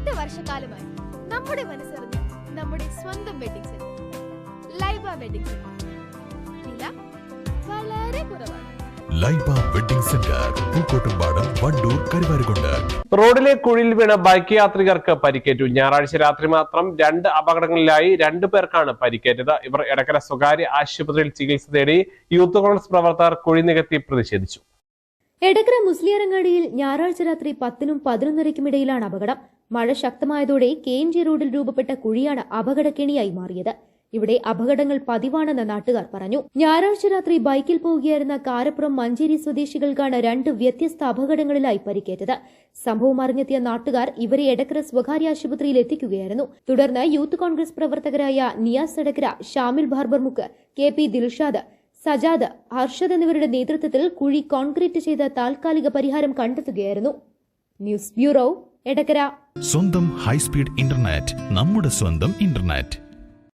എട്ട് വർഷക്കാലമായി നമ്മുടെ മനസ്സറിഞ്ഞ നമ്മുടെ സ്വന്തം wedding centre Laiba wedding centre വില വളരെ കുറവാണ്. Laiba wedding centre Pookkottumpadam Wandoor Karuvarakundu. റോഡിലെ കുഴിയിൽ വീണ ബൈക്ക് യാത്രികർക്ക് പരിക്കേറ്റു. ഞായറാഴ്ച രാത്രി മാത്രം രണ്ട് അപകടങ്ങളിലായി രണ്ടു പേർക്കാണ് പരിക്കേറ്റത്. ഇവർ എടക്കര സ്വകാര്യ ആശുപത്രിയിൽ ചികിത്സ തേടി യൂത്ത് കോൺഗ്രസ് പ്രവർത്തകർ കുഴി നികത്തി പ്രതിഷേധിച്ചു. എടക്കര മുസ്ലിയാരങ്ങാടിയിൽ ഞായറാഴ്ച രാത്രി പത്തിനും പതിനൊന്നരയ്ക്കും ഇടയിലാണ് അപകടം. മഴ ശക്തമായതോടെ കെ എൻ ജി റോഡിൽ രൂപപ്പെട്ട കുഴിയാണ് അപകടക്കെണിയായി മാറിയത്. ഇവിടെ അപകടങ്ങൾ പതിവാണെന്ന് നാട്ടുകാർ പറഞ്ഞു. ഞായറാഴ്ച രാത്രി ബൈക്കിൽ പോവുകയായിരുന്ന കാരപ്പുറം മഞ്ചേരി സ്വദേശികൾക്കാണ് രണ്ട് വ്യത്യസ്ത അപകടങ്ങളിലായി പരിക്കേറ്റത്. സംഭവം അറിഞ്ഞെത്തിയ നാട്ടുകാർ ഇവരെ എടക്കര സ്വകാര്യ ആശുപത്രിയിൽ എത്തിക്കുകയായിരുന്നു. തുടർന്ന് യൂത്ത് കോൺഗ്രസ് പ്രവർത്തകരായ നിയാസ് എടക്കര ഷാമിൽ ബാർബർമുക്ക് കെ പി ദിൽഷാദ് സജാദ് ഹർഷദ് എന്നിവരുടെ നേതൃത്വത്തിൽ കുഴി കോൺക്രീറ്റ് ചെയ്ത താൽക്കാലിക പരിഹാരം കണ്ടെത്തുകയായിരുന്നു. News bureau Edakkara. സ്വന്തം ഹൈസ്പീഡ് ഇന്റർനെറ്റ് നമ്മുടെ സ്വന്തം ഇന്റർനെറ്റ്.